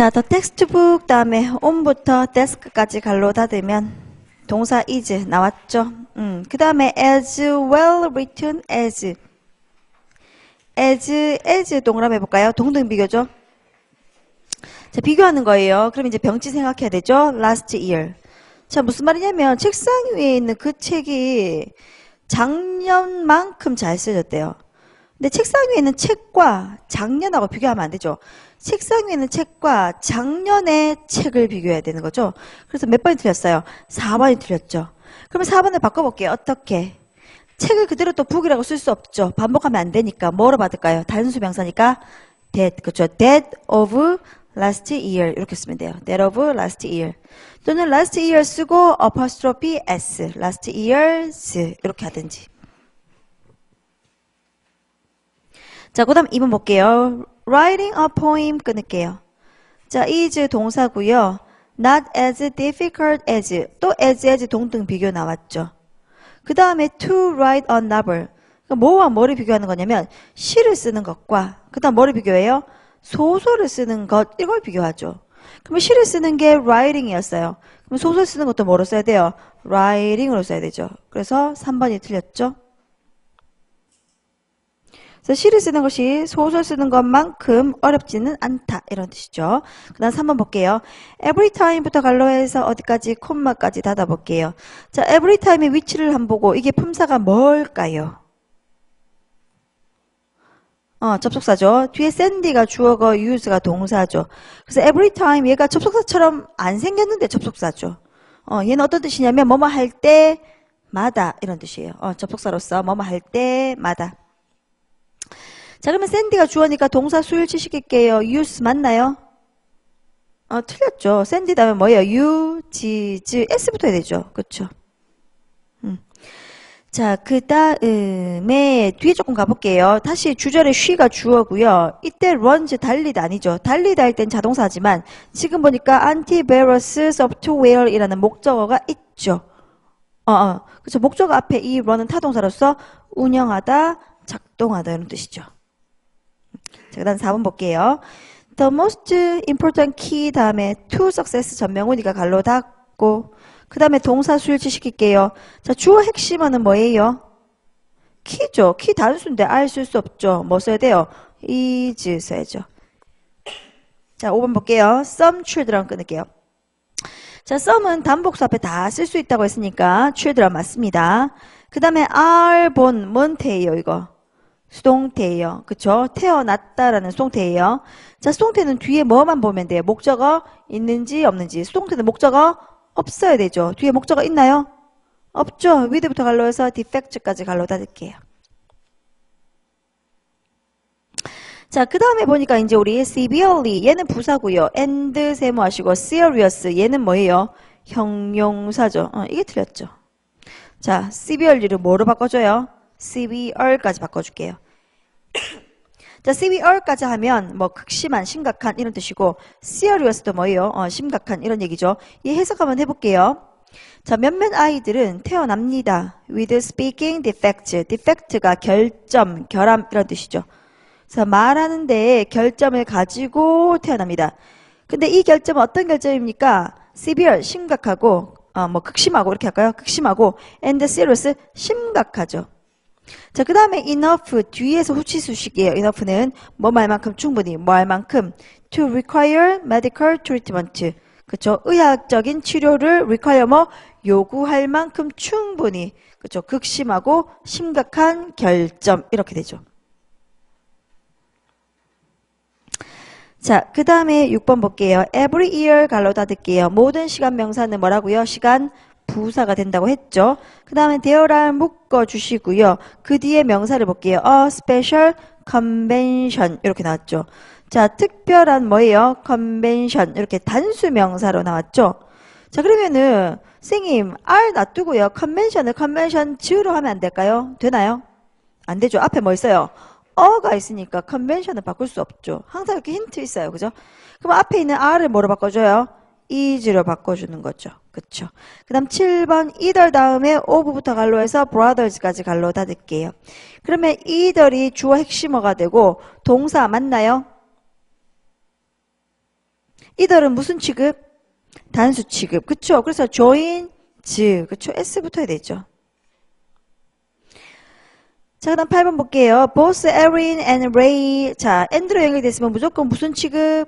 자, 더 텍스트북 다음에 on부터 desk까지 갈로 닫으면 동사 is 나왔죠? 음, 그 다음에 as well written as as as 동그라미 해볼까요? 동등 비교죠? 자, 비교하는 거예요. 그럼 이제 병치 생각해야 되죠? last year. 자, 무슨 말이냐면 책상 위에 있는 그 책이 작년만큼 잘 쓰여졌대요. 근데 책상 위에 있는 책과 작년하고 비교하면 안 되죠. 책상 위에 있는 책과 작년의 책을 비교해야 되는 거죠. 그래서 몇 번이 틀렸어요? 4번이 틀렸죠. 그러면 4번을 바꿔볼게요. 어떻게? 책을 그대로 또 북이라고 쓸 수 없죠. 반복하면 안 되니까 뭐로 받을까요? 단수 명사니까 that, 그렇죠. that of last year 이렇게 쓰면 돼요. that of last year. 또는 last year 쓰고 apostrophe s, last years 이렇게 하든지. 자, 그 다음 2번 볼게요. Writing a poem 끊을게요. 자, is 동사고요. not as difficult as 또 as as 동등 비교 나왔죠. 그 다음에 to write a novel. 그러니까 뭐와 뭐를 비교하는 거냐면 시를 쓰는 것과 그 다음 뭐를 비교해요? 소설을 쓰는 것 이걸 비교하죠. 그러면 시를 쓰는 게 writing이었어요. 그럼 소설 쓰는 것도 뭐로 써야 돼요? writing으로 써야 되죠. 그래서 3번이 틀렸죠. 그래서 시를 쓰는 것이 소설 쓰는 것만큼 어렵지는 않다 이런 뜻이죠. 그 다음 3번 볼게요. every time부터 갈로 해서 어디까지 콤마까지 닫아볼게요. 자, every time의 위치를 한번 보고 이게 품사가 뭘까요? 어, 접속사죠. 뒤에 샌디가 주어고 use가 동사죠. 그래서 every time 얘가 접속사처럼 안 생겼는데 접속사죠. 어, 얘는 어떤 뜻이냐면 뭐뭐 할 때마다 이런 뜻이에요. 어, 접속사로서 뭐뭐 할 때마다. 자, 그러면 샌디가 주어니까 동사 수일 치시킬게요. use 맞나요? 어, 틀렸죠. 샌디 다음에 뭐예요? you, 지즈, s부터 해야 되죠. 음. 자, 그 다음에 뒤에 조금 가볼게요. 다시 주절에 쉬가 주어고요. 이때 runs 달리다 아니죠. 달리다 할 땐 자동사지만 지금 보니까 antivirus software이라는 목적어가 있죠. 어, 어. 그렇죠. 목적어 앞에 이 run은 타동사로서 운영하다, 작동하다 이런 뜻이죠. 자, 그 다음 4번 볼게요. The most important key 다음에 to success 전명훈이가 갈로 닫고 그 다음에 동사 수일치 시킬게요. 자, 주어 핵심어는 뭐예요? 키죠. 키 단수인데 알 쓸 수 없죠. 뭐 써야 돼요? is 써야죠. 자, 5번 볼게요. some children 끊을게요. 자, some은 단복수 앞에 다 쓸 수 있다고 했으니까 children 맞습니다. 그 다음에 are born, 뭔 태예요, 이거? 수동태예요. 그쵸? 태어났다라는 수동태예요. 자, 수동태는 뒤에 뭐만 보면 돼요? 목적어 있는지 없는지. 수동태는 목적어 없어야 되죠. 뒤에 목적어 있나요? 없죠. 위드부터 갈로 해서 defect까지 갈로 닫을게요. 자, 그 다음에 보니까 이제 우리 severely 얘는 부사고요. and 세모하시고 serious 얘는 뭐예요? 형용사죠. 어, 이게 틀렸죠. 자, severely를 뭐로 바꿔줘요? Severe까지 바꿔줄게요. 자, severe까지 하면 뭐 극심한, 심각한 이런 뜻이고 serious도 뭐예요? 어, 심각한 이런 얘기죠. 이 해석 한번 해볼게요. 자, 몇몇 아이들은 태어납니다. with speaking defect. defect가 결점, 결함 이런 뜻이죠. 그래서 말하는데 결점을 가지고 태어납니다. 근데 이 결점은 어떤 결점입니까? severe, 심각하고 어, 뭐 극심하고 이렇게 할까요? 극심하고 and serious, 심각하죠. 자, 그 다음에 enough 뒤에서 후치수식이에요. enough는 뭐 말만큼 충분히 뭐 할 만큼 to require medical treatment 그쵸 의학적인 치료를 require 뭐 요구할 만큼 충분히 그쵸 극심하고 심각한 결점 이렇게 되죠. 자, 그 다음에 6번 볼게요. every year 갈로 닫을게요. 모든 시간 명사는 뭐라고요? 시간 부사가 된다고 했죠. 그 다음에 there를 묶어주시고요. 그 뒤에 명사를 볼게요. a special convention 이렇게 나왔죠. 자, 특별한 뭐예요? convention 이렇게 단수 명사로 나왔죠. 자, 그러면은 선생님 R 놔두고요. convention을 convention 즈로 하면 안 될까요? 되나요? 안 되죠. 앞에 뭐 있어요? 어가 있으니까 컨벤션을 바꿀 수 없죠. 항상 이렇게 힌트 있어요. 그죠? 그럼 앞에 있는 R을 뭐로 바꿔줘요? is로 바꿔주는 거죠. 그쵸? 그 다음 7번 either 다음에 of부터 갈로 해서 brothers까지 갈로 닫을게요. 그러면 either이 주어 핵심어가 되고 동사 맞나요? 이들은 무슨 취급? 단수 취급. 그쵸? 그래서 join, 즈. 그쵸? S 붙어야 되죠. 자, 그 다음 8번 볼게요. both Erin and Ray. 자, and로 연결됐으면 무조건 무슨 취급?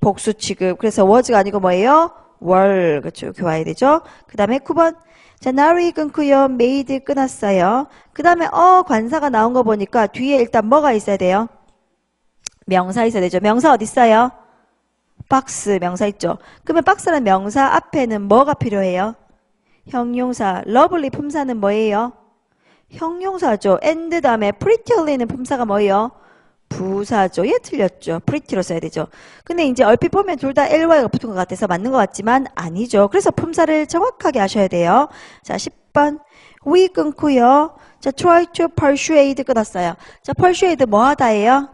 복수 취급. 그래서 was가 아니고 뭐예요? Were. 그쵸? 이렇게 와야 되죠. 그 다음에 9번. 자, 나리 끊고요. made 끊었어요. 그 다음에 어 관사가 나온 거 보니까 뒤에 일단 뭐가 있어야 돼요? 명사 있어야 되죠. 명사 어디 있어요? 박스 명사 있죠. 그러면 박스라는 명사 앞에는 뭐가 필요해요? 형용사. 러블리 품사는 뭐예요? 형용사죠. and 다음에 pretty는 품사가 뭐예요? 부사죠. 얘 틀렸죠. pretty로 써야 되죠. 근데 이제 얼핏 보면 둘 다 ly가 붙은 것 같아서 맞는 것 같지만 아니죠. 그래서 품사를 정확하게 하셔야 돼요. 자, 10번. we 끊고요. 자, try to persuade 끊었어요. 자, persuade 뭐 하다예요?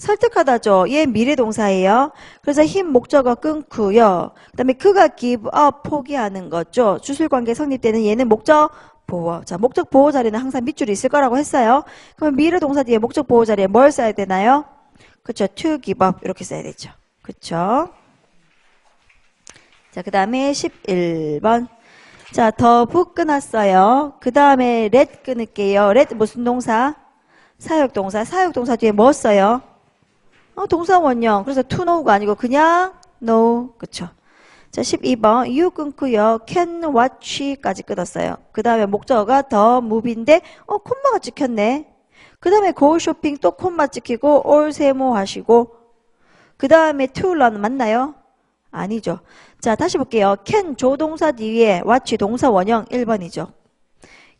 설득하다죠. 얘 미래 동사예요. 그래서 힘 목적어 끊고요. 그다음에 그가 give up 포기하는 거죠. 주술 관계 성립되는 얘는 목적 보호. 자, 목적 보호 자리는 항상 밑줄이 있을 거라고 했어요. 그러면 미래 동사 뒤에 목적 보호 자리에 뭘 써야 되나요? 그쵸 to give up 이렇게 써야 되죠. 그쵸 자, 그다음에 11번. 자, 더북 끊었어요. 그 다음에 let 끊을게요. let 무슨 동사? 사역동사. 사역동사 뒤에 뭐 써요? 어, 동사 원형. 그래서 to know가 아니고 그냥 know. 그쵸. 자, 12번. you 끊고요. can watch까지 끊었어요. 그 다음에 목적어가 더 move인데, 어, 콤마가 찍혔네. 그 다음에 go shopping 또 콤마 찍히고 all 세모 하시고, 그 다음에 to run 맞나요? 아니죠. 자, 다시 볼게요. can 조동사 뒤에 watch 동사 원형 1번이죠.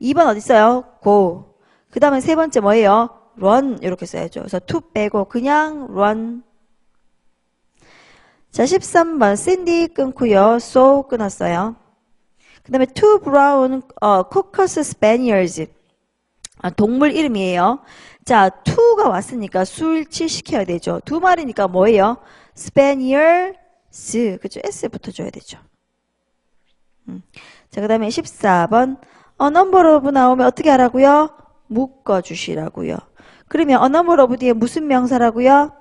2번 어디 있어요? go. 그 다음에 세 번째 뭐예요? Run 이렇게 써야죠. 그래서 to 빼고 그냥 run. 자, 13번 cindy 끊고요. so 끊었어요. 그 다음에 two brown 어, cocker spaniels. 아, 동물 이름이에요. 자, to가 왔으니까 술치 시켜야 되죠. 두 마리니까 뭐예요? spaniels. 그죠? s 붙어줘야 되죠. 음. 자, 그 다음에 14번. 어, number 나오면 어떻게 하라고요? 묶어주시라고요. 그러면 a number of 뒤에 무슨 명사라고요?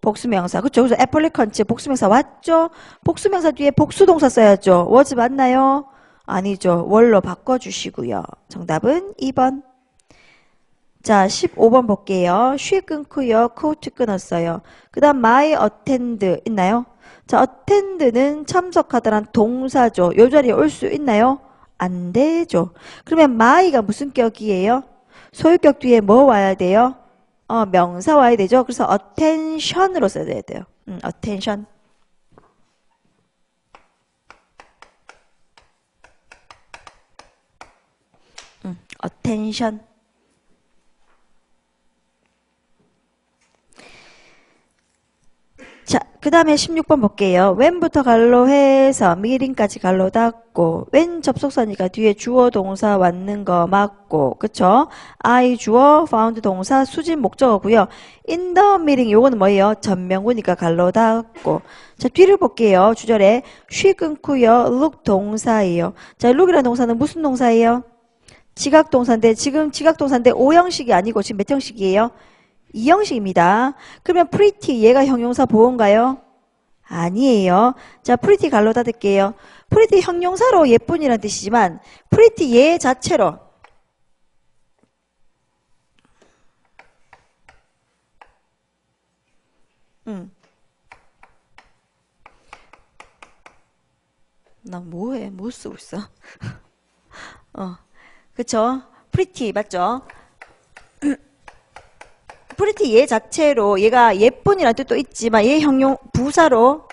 복수명사. 그쵸? 그래서 applicant 복수명사 왔죠? 복수명사 뒤에 복수동사 써야죠. was 맞나요? 아니죠. 월로 바꿔주시고요. 정답은 2번. 자, 15번 볼게요. 쉬 끊고요. coat 끊었어요. 그 다음 my attend 있나요? 자, attend는 참석하다란 동사죠. 요 자리에 올 수 있나요? 안 되죠. 그러면 my가 무슨 격이에요? 소유격 뒤에 뭐 와야 돼요? 어, 명사 와야 되죠. 그래서 attention으로 써야 돼요. 음, attention. 음, attention. 자, 그 다음에 16번 볼게요. when부터 갈로 해서 미링까지 갈로 닫고 when 접속사니까 뒤에 주어 동사 왔는 거 맞고 그쵸? I 주어 found 동사 수진 목적어고요. in the meeting 요거는 뭐예요? 전명구니까 갈로 닫고 자 뒤를 볼게요. 주절에 쉬 끊고요. look 동사예요. 자 look이라는 동사는 무슨 동사예요? 지각 동사인데 지금 지각 동사인데 오형식이 아니고 지금 몇 형식이에요? 이 형식입니다. 그러면 pretty 얘가 형용사 보호인가요? 아니에요. 자, pretty 갈로 닫을게요. pretty 형용사로 예쁜이라는 뜻이지만 pretty 얘 자체로 음. 나 뭐해? 뭐 쓰고 있어? 어. 그쵸? pretty 맞죠? 프리티 얘 자체로 얘가 예쁜이라는 뜻도 있지만 얘 형용 부사로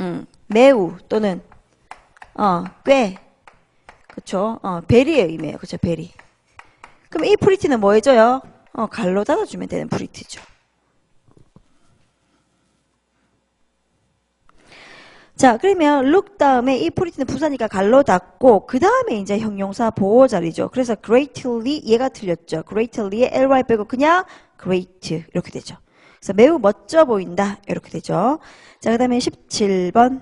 음, 매우 또는 어, 꽤 그쵸? 어, 베리의 의미예요. 그쵸 베리. 그럼 이 프리티는 뭐 해줘요? 어, 갈로 닫아주면 되는 프리티죠 자 그러면 look 다음에 이 프리티는 부사니까 갈로 닫고 그 다음에 이제 형용사 보호 자리죠. 그래서 greatly 얘가 틀렸죠. greatly에 ly 빼고 그냥 great 이렇게 되죠. 그래서 매우 멋져 보인다 이렇게 되죠. 자 그 다음에 17번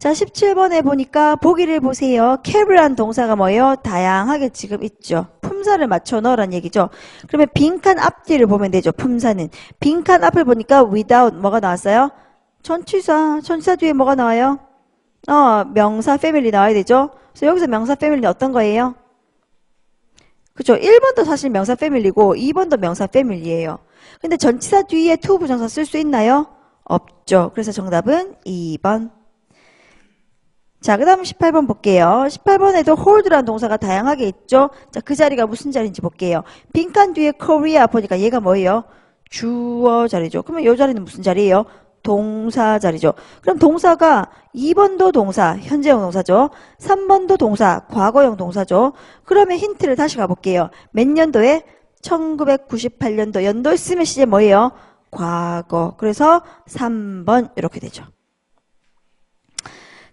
자 17번에 보니까 보기를 보세요. carry란 동사가 뭐예요? 다양하게 지금 있죠. 품사를 맞춰 넣으란 얘기죠. 그러면 빈칸 앞뒤를 보면 되죠. 품사는 빈칸 앞을 보니까 without 뭐가 나왔어요? 전치사. 전치사 뒤에 뭐가 나와요? 어, 명사 패밀리 나와야 되죠? 그래서 여기서 명사 패밀리는 어떤 거예요? 그죠? 1번도 사실 명사 패밀리고 2번도 명사 패밀리예요. 근데 전치사 뒤에 to 부정사 쓸 수 있나요? 없죠. 그래서 정답은 2번. 자, 그 다음 18번 볼게요. 18번에도 hold라는 동사가 다양하게 있죠. 자, 그 자리가 무슨 자리인지 볼게요. 빈칸 뒤에 Korea 보니까 얘가 뭐예요? 주어 자리죠. 그러면 이 자리는 무슨 자리예요? 동사 자리죠. 그럼 동사가 2번도 동사, 현재형 동사죠. 3번도 동사, 과거형 동사죠. 그러면 힌트를 다시 가볼게요. 몇 년도에? 1998년도 연도 쓰면 시제 뭐예요? 과거. 그래서 3번 이렇게 되죠.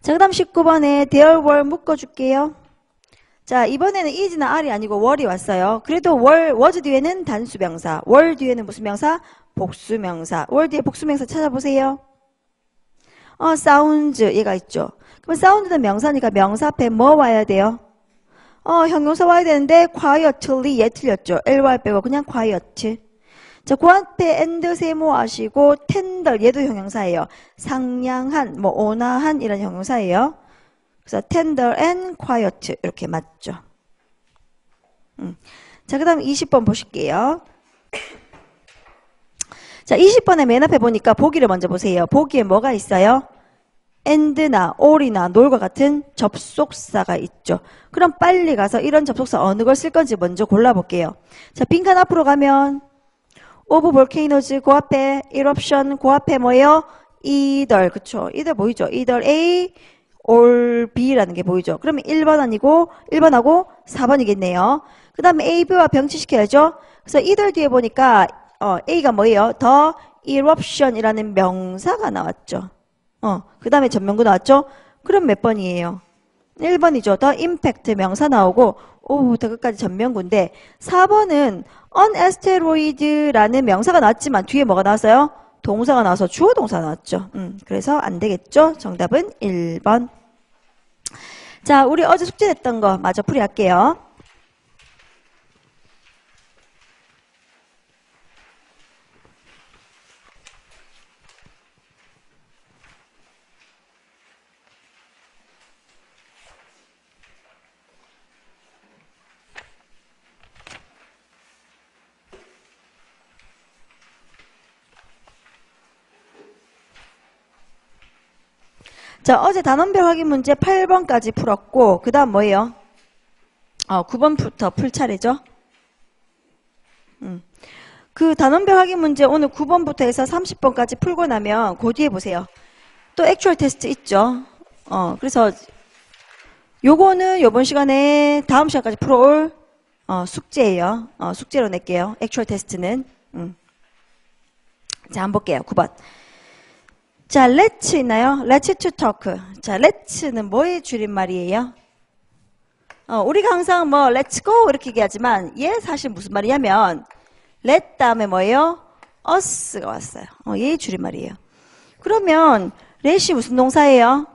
자, 그 다음 19번에 there were 묶어줄게요. 자, 이번에는 is나 are이 아니고 were이 왔어요. 그래도 were, was 뒤에는 단수 명사, were 뒤에는 무슨 명사? 복수명사. 뒤에 복수명사 찾아보세요. 어, sounds 얘가 있죠. 그럼 sound는 명사니까 명사 앞에 뭐 와야 돼요? 어, 형용사 와야 되는데 quietly 얘 틀렸죠. ly 빼고 그냥 quiet. 자, 그 앞에 and 세모하시고 tender 얘도 형용사예요. 상냥한, 뭐 온화한 이런 형용사예요. 그래서 tender and quiet 이렇게 맞죠. 음. 자, 그 다음 20번 보실게요. 자, 20번에 맨 앞에 보니까 보기를 먼저 보세요. 보기에 뭐가 있어요? and나 all이나 nol과 같은 접속사가 있죠. 그럼 빨리 가서 이런 접속사 어느 걸 쓸 건지 먼저 골라볼게요. 자, 빈칸 앞으로 가면 of volcanoes 그 앞에 eruption 그 앞에 뭐예요? either 그쵸? either 보이죠? either A or B라는 게 보이죠? 그러면 1번 아니고 1번하고 4번이겠네요. 그 다음에 A, B와 병치시켜야죠. 그래서 either 뒤에 보니까 어, A가 뭐예요? the eruption이라는 명사가 나왔죠. 어, 그 다음에 전명구 나왔죠? 그럼 몇 번이에요? 1번이죠. 더 임팩트 명사 나오고 오, 더 끝까지 전명구인데 4번은 on asteroid라는 명사가 나왔지만 뒤에 뭐가 나왔어요? 동사가 나와서 주어 동사 나왔죠. 음, 그래서 안 되겠죠. 정답은 1번. 자, 우리 어제 숙제 냈던 거 마저 풀이할게요. 자, 어제 단원별 확인 문제 8번까지 풀었고, 그 다음 뭐예요? 어, 9번부터 풀 차례죠? 음. 그 단원별 확인 문제 오늘 9번부터 해서 30번까지 풀고 나면 그 뒤에 보세요. 또 액츄얼 테스트 있죠? 어, 그래서 요거는 요번 시간에 다음 시간까지 풀어올 어, 숙제예요. 어, 숙제로 낼게요. 액츄얼 테스트는. 음. 자, 한번 볼게요. 9번. 자, let's 있나요? let's to talk. 자, let's는 뭐의 줄임말이에요? 어, 우리가 항상 뭐 let's go 이렇게 얘기하지만 얘 사실 무슨 말이냐면 let 다음에 뭐예요? us가 왔어요. 어, 얘의 줄임말이에요. 그러면 let이 무슨 동사예요?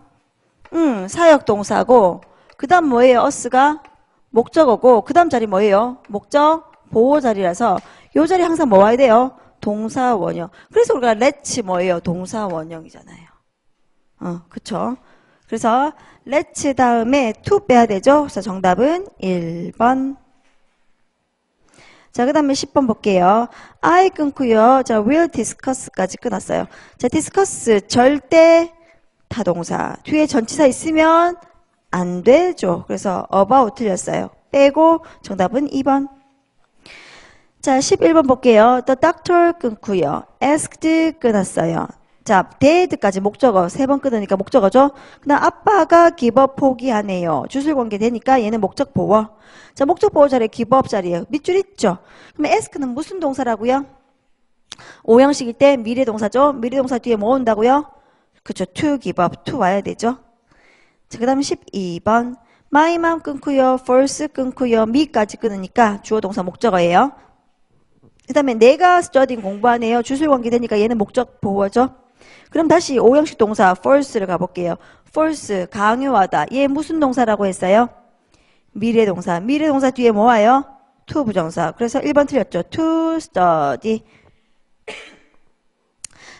음, 사역 동사고 그다음 뭐예요? us가 목적어고 그다음 자리 뭐예요? 목적 보호 자리라서 요 자리 항상 뭐 와야 돼요? 동사 원형. 그래서 우리가 let's 뭐예요? 동사 원형이잖아요. 어, 그쵸? 그래서 let's 다음에 to 빼야 되죠? 그래서 정답은 1번. 자, 그 다음에 10번 볼게요. I 끊고요. 자, will discuss까지 끊었어요. 자, discuss 절대 타동사. 뒤에 전치사 있으면 안 되죠. 그래서 about 틀렸어요. 빼고 정답은 2번. 자, 11번 볼게요. The doctor 끊고요. asked 끊었어요. 자, dead까지 목적어. 세 번 끊으니까 목적어죠. 그다음 아빠가 give 포기하네요. 주술 관계 되니까 얘는 목적 보어. 자, 목적 보어 자리에 give 자리에요. 밑줄 있죠? 그러면 ask는 무슨 동사라고요? 오형식일 때 미래 동사죠. 미래 동사 뒤에 뭐 온다고요? 그쵸. to give up. to 와야 되죠. 자, 그 다음 12번. my mom 끊고요. false 끊고요. me까지 끊으니까 주어 동사 목적어예요. 그 다음에 내가 studying 공부하네요. 주술 관계 되니까 얘는 목적 보호죠. 그럼 다시 오형식 동사 false를 가볼게요. false 강요하다. 얘 무슨 동사라고 했어요? 미래 동사. 미래 동사 뒤에 뭐 와요? to 부정사. 그래서 1번 틀렸죠. to study.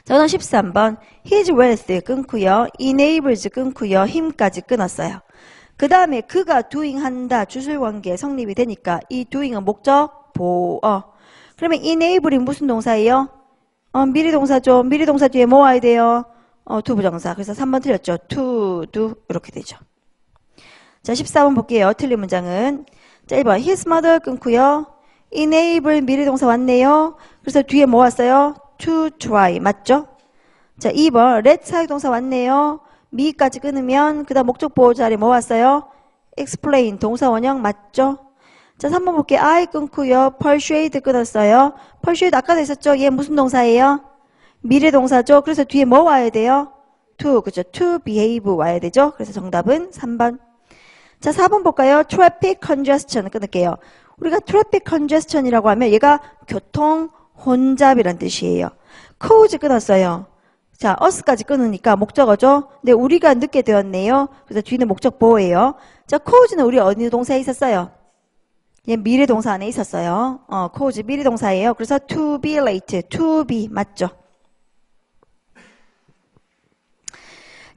자, 그다음 13번. his wealth 끊고요. enables 끊고요. 힘까지 끊었어요. 그 다음에 그가 doing 한다. 주술 관계 성립이 되니까 이 doing은 목적 보어. 그러면 enabling 무슨 동사예요? 어, 미리 동사죠. 미리 동사 뒤에 뭐 와야 돼요? 어, to 부정사. 그래서 3번 틀렸죠. to 이렇게 되죠. 자, 14번 볼게요. 틀린 문장은 자, 1번 his mother 끊고요. enable 미리 동사 왔네요. 그래서 뒤에 뭐 왔어요? to try 맞죠? 자, 2번 let 사용동사 왔네요. 미까지 끊으면 그다음 목적 보호 자리 뭐 왔어요? explain 동사 원형 맞죠? 자, 3번 볼게요. I 끊고요. persuade 끊었어요. persuade 아까도 있었죠? 얘 무슨 동사예요? 미래 동사죠? 그래서 뒤에 뭐 와야 돼요? to, 그죠? to behave 와야 되죠? 그래서 정답은 3번. 자, 4번 볼까요? traffic congestion 끊을게요. 우리가 traffic congestion이라고 하면 얘가 교통 혼잡이란 뜻이에요. cause 끊었어요. 자, us까지 끊으니까 목적어죠. 근데 우리가 늦게 되었네요. 그래서 뒤는 목적 보호예요. 자, cause는 우리 어느 동사에 있었어요? 얘 미래 동사 안에 있었어요. 어, cause 미래 동사예요. 그래서 to be late, to be 맞죠?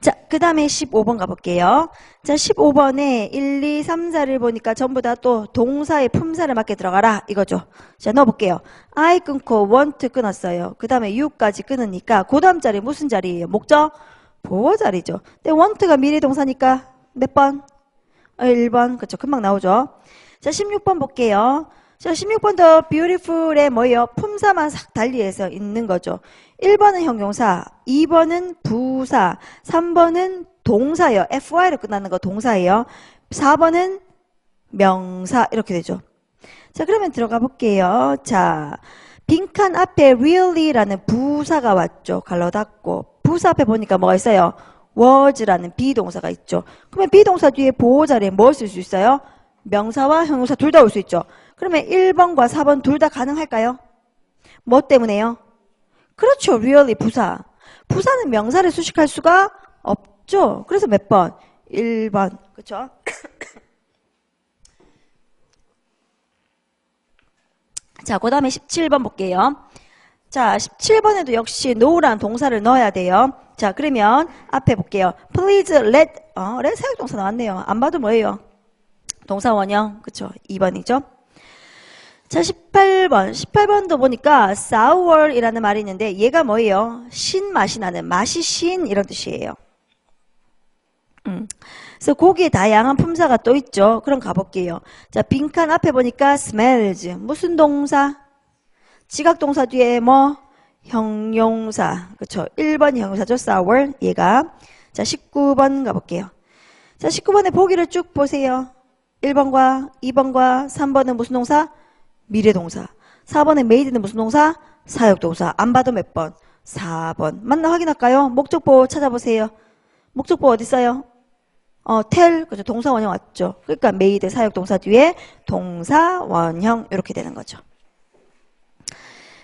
자, 그 다음에 15번 가볼게요. 자, 15번에 1, 2, 3, 4를 보니까 전부 다 또 동사의 품사를 맞게 들어가라. 이거죠. 자, 넣어볼게요. I 끊고 want 끊었어요. 그 다음에 you까지 끊으니까 그 다음 자리 무슨 자리예요? 목적? 보호 자리죠. 근데 want가 미래 동사니까 몇 번? 어, 1번. 그쵸. 금방 나오죠. 자, 16번 볼게요. 자, 16번도 beautiful의 뭐예요? 품사만 싹 달리해서 있는 거죠. 1번은 형용사, 2번은 부사, 3번은 동사예요. fy로 끝나는 거 동사예요. 4번은 명사 이렇게 되죠. 자, 그러면 들어가 볼게요. 자, 빈칸 앞에 really라는 부사가 왔죠. 갈로 닫고. 부사 앞에 보니까 뭐가 있어요? was라는 비동사가 있죠. 그러면 비동사 뒤에 보호 자리에 뭘 쓸 수 있어요? 명사와 형용사 둘 다 올 수 있죠. 그러면 1번과 4번 둘 다 가능할까요? 뭐 때문에요? 그렇죠. really 부사. 부사는 명사를 수식할 수가 없죠. 그래서 몇 번? 1번. 그렇죠? 자, 그 다음에 17번 볼게요. 자, 17번에도 역시 no란 동사를 넣어야 돼요. 자, 그러면 앞에 볼게요. please let, 어, let 사역동사 나왔네요. 안 봐도 뭐예요? 동사 원형. 그쵸? 2번이죠? 자, 18번. 18번도 보니까 sour이라는 말이 있는데 얘가 뭐예요? 신 맛이 나는, 맛이 신 이런 뜻이에요. 음. 그래서 거기에 다양한 품사가 또 있죠. 그럼 가볼게요. 자, 빈칸 앞에 보니까 smells. 무슨 동사? 지각동사 뒤에 뭐? 형용사. 그쵸. 1번 형용사죠. sour. 얘가. 자, 19번 가볼게요. 자, 19번에 보기를 쭉 보세요. 1번과 2번과 3번은 무슨 동사? 미래동사. 4번에 made는 무슨 동사? 사역동사. 안 봐도 몇 번? 4번. 맞나 확인할까요? 목적보 찾아보세요. 목적보 어디 있어요? 어, tell, 그죠. 동사 원형 왔죠. 그러니까 made 사역동사 뒤에 동사 원형 이렇게 되는 거죠.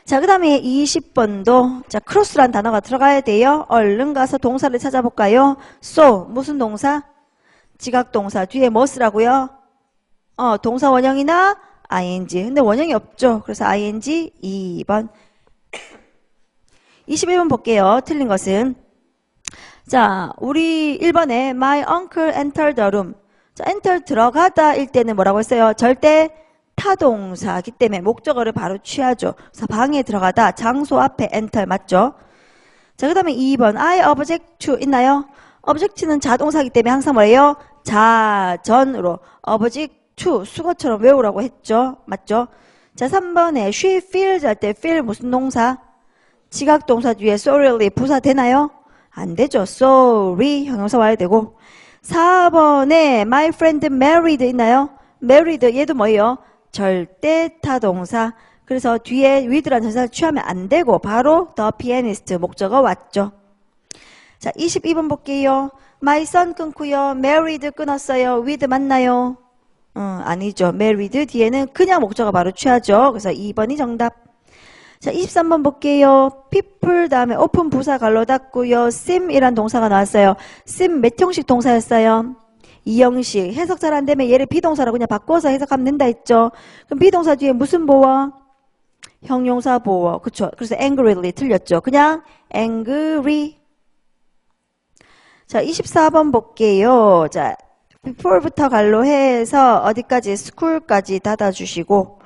자, 그 다음에 20번도 자, 크로스란 단어가 들어가야 돼요. 얼른 가서 동사를 찾아볼까요? so, 무슨 동사? 지각동사 뒤에 뭐 쓰라고요? 어, 동사 원형이나 ing. 근데 원형이 없죠. 그래서 ing 2번. 21번 볼게요. 틀린 것은. 자, 우리 1번에 my uncle entered the room. 자, enter 들어가다 일 때는 뭐라고 했어요? 절대 타동사기 때문에 목적어를 바로 취하죠. 그래서 방에 들어가다 장소 앞에 enter 맞죠? 자, 그 다음에 2번 I object to 있나요? object는 자동사기 때문에 항상 뭐예요? 자전으로 object to 수거처럼 외우라고 했죠. 맞죠? 자, 3번에 she feels 할 때 feel 무슨 동사? 지각동사 뒤에 sorryly 부사 되나요? 안 되죠. sorry 형용사 와야 되고 4번에 my friend married 있나요? married 얘도 뭐예요? 절대 타동사 그래서 뒤에 with라는 전사를 취하면 안 되고 바로 the pianist 목적어 왔죠. 자 22번 볼게요. my son 끊고요. married 끊었어요. with 맞나요? 어, 아니죠. married 뒤에는 그냥 목적어 바로 취하죠. 그래서 2번이 정답. 자, 23번 볼게요. people 다음에 open 부사 갈로 닫고요. sim이란 동사가 나왔어요. sim 몇 형식 동사였어요? 이형식. 해석 잘 안 되면 얘를 비동사로 그냥 바꿔서 해석하면 된다 했죠. 그럼 비동사 뒤에 무슨 보어? 형용사 보어. 그쵸. 그래서 angrily 틀렸죠. 그냥 angry. 자, 24번 볼게요. 자, before부터 갈로 해서 어디까지 school까지 닫아주시고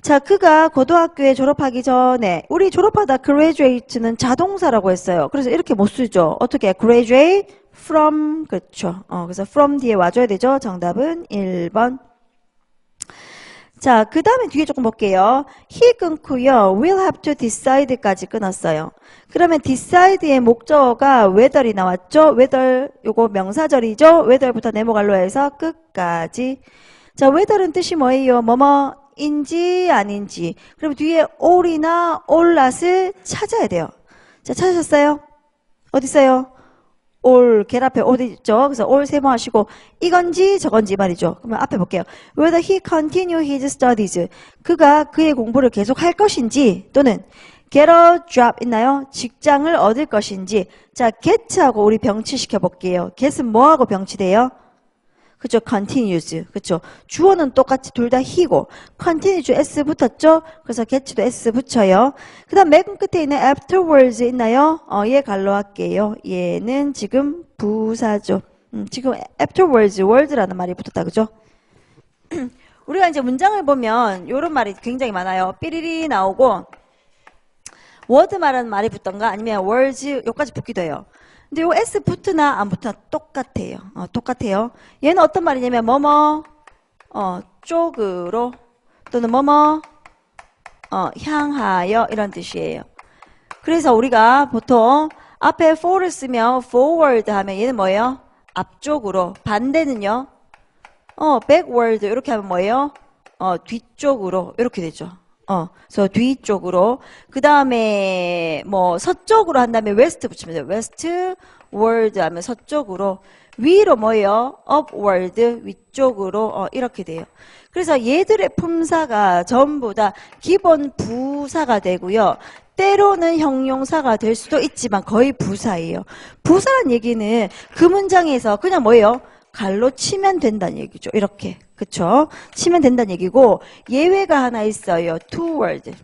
자, 그가 고등학교에 졸업하기 전에 우리 졸업하다 graduate는 자동사라고 했어요. 그래서 이렇게 못 쓰죠. 어떻게 graduate from 그렇죠. 어, 그래서 from 뒤에 와줘야 되죠. 정답은 1번. 자, 그 다음에 뒤에 조금 볼게요. he 끊고요. will have to decide까지 끊었어요. 그러면 decide의 목적어가 whether이 나왔죠? whether 요거 명사절이죠? whether부터 네모갈로 해서 끝까지. 자, whether은 뜻이 뭐예요? 뭐뭐 인지 아닌지. 그럼 뒤에 all이나 all not을 찾아야 돼요. 자, 찾으셨어요? 어디 있어요? All 겔 앞에 어디 있죠? 그래서 all 세모 하시고 이건지 저건지 말이죠. 그러면 앞에 볼게요. Whether he continue his studies. 그가 그의 공부를 계속 할 것인지 또는 get a job 있나요? 직장을 얻을 것인지. 자, get하고 우리 병치시켜 볼게요. get은 뭐하고 병치돼요? 그죠? continues. 그죠? 주어는 똑같이 둘 다 he고 continues s 붙었죠? 그래서 get도 s 붙여요. 그 다음 맨 끝에 있는 afterwards 있나요? 어, 얘 갈로 할게요. 얘는 지금 부사죠. 음, 지금 afterwards, word라는 말이 붙었다. 그죠? 우리가 이제 문장을 보면 이런 말이 굉장히 많아요. 삐리리 나오고 word 말하는 말이 붙던가 아니면 words 여기까지 붙기도 해요. 근데 요 s 붙으나 안 붙으나 똑같아요. 어, 똑같아요. 얘는 어떤 말이냐면 뭐뭐 어, 쪽으로 또는 뭐뭐 어, 향하여 이런 뜻이에요. 그래서 우리가 보통 앞에 for를 쓰면 forward 하면 얘는 뭐예요? 앞쪽으로 반대는요? 어, backward 이렇게 하면 뭐예요? 어, 뒤쪽으로 이렇게 되죠. 어, 그래서 뒤쪽으로 그 다음에 뭐 서쪽으로 한다면 west 붙이면 돼요. westward 하면 서쪽으로 위로 뭐예요? upward 위쪽으로 어, 이렇게 돼요. 그래서 얘들의 품사가 전부 다 기본 부사가 되고요. 때로는 형용사가 될 수도 있지만 거의 부사예요. 부사란 얘기는 그 문장에서 그냥 뭐예요? 갈로 치면 된다는 얘기죠. 이렇게. 그쵸? 치면 된다는 얘기고 예외가 하나 있어요. toward.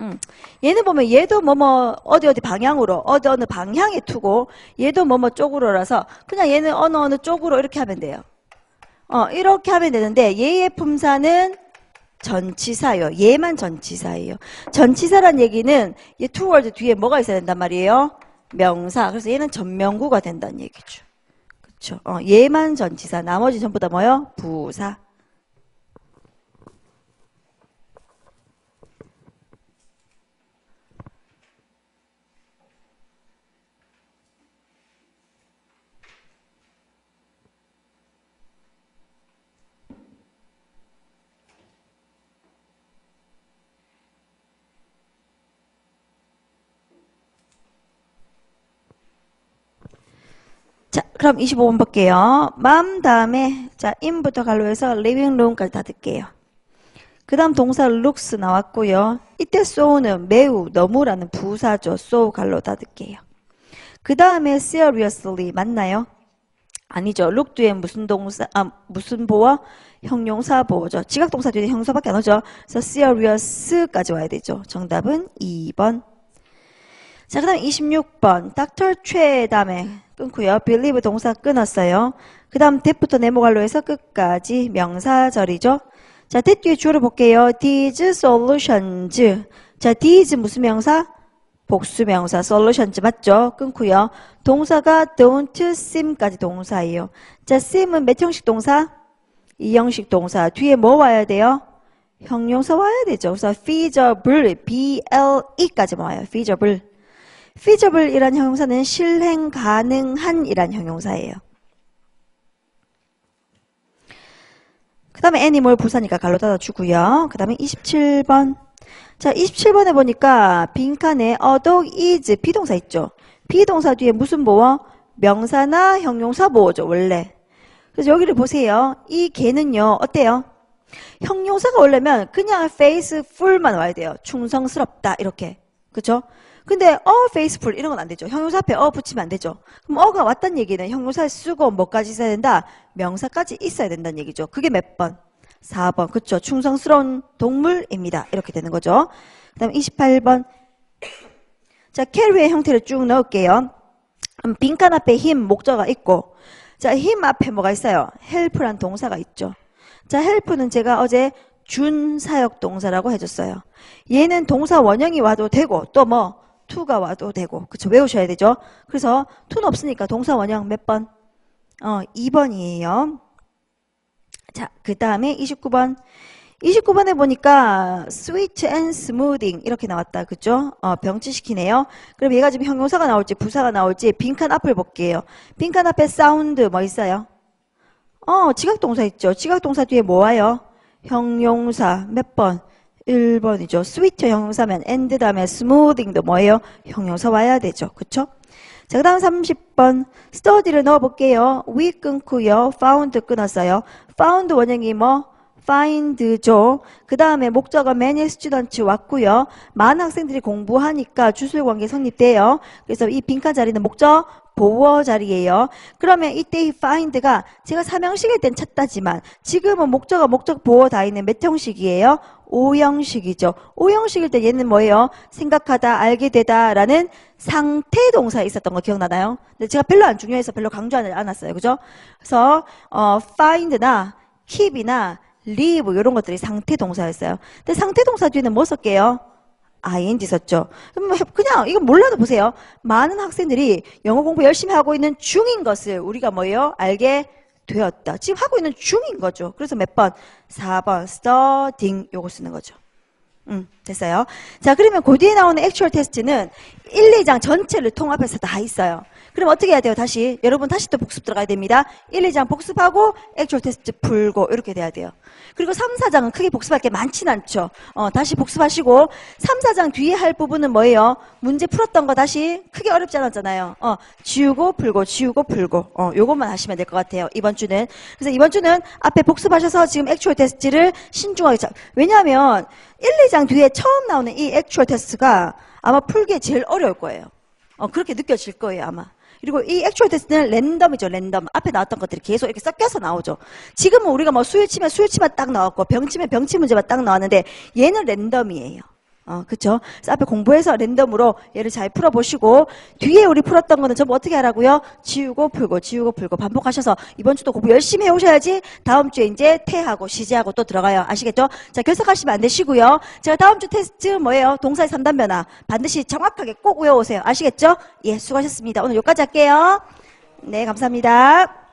음. 얘는 보면 얘도 뭐뭐 어디 어디 방향으로 어디 어느 방향에 투고 얘도 뭐뭐 쪽으로라서 그냥 얘는 어느 어느 쪽으로 이렇게 하면 돼요. 어, 이렇게 하면 되는데 얘의 품사는 전치사요. 얘만 전치사예요. 전치사란 얘기는 얘 toward 뒤에 뭐가 있어야 된단 말이에요? 명사. 그래서 얘는 전명구가 된다는 얘기죠. 그렇죠. 어, 얘만 전치사, 나머지 전부 다 뭐요? 부사. 자, 그럼 25번 볼게요. 맘 다음에 자, in부터 갈로 해서 living room까지 다 듣게요. 그 다음 동사 looks 나왔고요. 이때 so는 매우, 너무라는 부사죠. so 갈로 다 듣게요. 그 다음에 seriously 맞나요? 아니죠. look 뒤에 무슨 동사, 아, 무슨 보어? 형용사 보어죠. 지각 동사 뒤에 형사밖에 안 오죠. 그래서 serious까지 와야 되죠. 정답은 2번. 자, 그 다음 26번. 닥터 최 다음에 끊고요. believe 동사 끊었어요. 그 다음 that부터 네모갈로 해서 끝까지 명사절이죠. 자, that 뒤에 주어를 볼게요. these solutions. 자, these 무슨 명사? 복수 명사 solutions 맞죠? 끊고요. 동사가 don't seem까지 동사예요. 자, seem은 몇 형식 동사? 이 형식 동사. 뒤에 뭐 와야 돼요? 형용사 와야 되죠. 그래서 feasible, B-L-E까지 와요. feasible. Feasible이란 형용사는 실행 가능한 이란 형용사예요. 그 다음에 animal 부사니까 갈로 닫아주고요. 그 다음에 27번. 자, 27번에 보니까 빈칸에 dog is 비동사 있죠. 비동사 뒤에 무슨 보어? 명사나 형용사 보어죠, 원래. 그래서 여기를 보세요. 이 개는요, 어때요? 형용사가 오려면 그냥 faithful만 와야 돼요. 충성스럽다, 이렇게. 그쵸? 근데 어 faithful 이런 건 안 되죠. 형용사 앞에 어 붙이면 안 되죠. 그럼 어가 왔단 얘기는 형용사 쓰고 뭐까지 있어야 된다? 명사까지 있어야 된다는 얘기죠. 그게 몇 번? 4번. 그쵸. 충성스러운 동물입니다. 이렇게 되는 거죠. 그 다음 28번. 자, 캐리의 형태를 쭉 넣을게요. 음, 빈칸 앞에 힘, 목적어가 있고, 자, 힘 앞에 뭐가 있어요? help란 동사가 있죠. 자, help는 제가 어제 준사역 동사라고 해줬어요. 얘는 동사 원형이 와도 되고, 또 뭐, to가 와도 되고, 그쵸, 외우셔야 되죠. 그래서 to는 없으니까 동사 원형 몇 번? 어, 2번이에요. 자, 그 다음에 29번. 29번에 보니까 sweet and smoothing 이렇게 나왔다. 그죠? 어, 병치시키네요. 그럼 얘가 지금 형용사가 나올지 부사가 나올지 빈칸 앞을 볼게요. 빈칸 앞에 사운드 뭐 있어요? 어, 지각동사 있죠. 지각동사 뒤에 뭐 와요? 형용사 몇 번? 1번이죠. sweet 형용사면 and 다음에 smoothing도 뭐예요? 형용사 와야 되죠. 그쵸? 자, 그 다음 30번. study를 넣어볼게요. we 끊고요. found 끊었어요. found 원형이 뭐? find죠. 그 다음에 목적어 many students 왔고요. 많은 학생들이 공부하니까 주술관계 성립돼요. 그래서 이 빈칸 자리는 목적 보어 자리예요. 그러면 이때 이 find가 제가 삼형식일 땐 찾다지만 지금은 목적어 목적 보어 다 있는 몇 형식이에요? 오형식이죠. 오형식일 때 얘는 뭐예요? 생각하다, 알게 되다라는 상태 동사에 있었던 거 기억나나요? 근데 제가 별로 안 중요해서 별로 강조하지 않았어요. 그죠? 그래서 어, find나 keep이나 live 이런 것들이 상태 동사였어요. 근데 상태 동사 뒤에는 뭐 썼게요? ing 썼죠. 그냥 이거 몰라도 보세요. 많은 학생들이 영어 공부 열심히 하고 있는 중인 것을 우리가 뭐예요? 알게 되었다. 지금 하고 있는 중인 거죠. 그래서 몇 번? 4번 studying 요거 쓰는 거죠. 음, 됐어요. 자, 그러면 그 뒤에 나오는 액츄얼 테스트는 1, 2장 전체를 통합해서 다 있어요. 그럼 어떻게 해야 돼요? 다시 여러분 다시 또 복습 들어가야 됩니다. 1, 2장 복습하고 액츄얼 테스트 풀고 이렇게 돼야 돼요. 그리고 3, 4장은 크게 복습할 게 많진 않죠. 어, 다시 복습하시고 3, 4장 뒤에 할 부분은 뭐예요? 문제 풀었던 거 다시 크게 어렵지 않았잖아요. 어, 지우고 풀고 지우고 풀고 어, 요것만 하시면 될 것 같아요. 이번 주는. 그래서 이번 주는 앞에 복습하셔서 지금 액츄얼 테스트를 신중하게 자, 왜냐하면 1, 2장 뒤에 처음 나오는 이 액츄얼 테스트가 아마 풀기에 제일 어려울 거예요. 어, 그렇게 느껴질 거예요, 아마. 그리고 이 액츄얼 테스트는 랜덤이죠, 랜덤. 앞에 나왔던 것들이 계속 이렇게 섞여서 나오죠. 지금은 우리가 뭐 수요 치면 수요 치만 딱 나왔고, 병 치면 병치 문제만 딱 나왔는데, 얘는 랜덤이에요. 어, 그쵸? 앞에 공부해서 랜덤으로 얘를 잘 풀어보시고, 뒤에 우리 풀었던 거는 전부 어떻게 하라고요? 지우고 풀고, 지우고 풀고, 반복하셔서 이번 주도 공부 열심히 해오셔야지 다음 주에 이제 퇴하고, 시제하고 또 들어가요. 아시겠죠? 자, 결석하시면 안 되시고요. 제가 다음 주 테스트 뭐예요? 동사의 3단 변화. 반드시 정확하게 꼭 외워오세요. 아시겠죠? 예, 수고하셨습니다. 오늘 여기까지 할게요. 네, 감사합니다.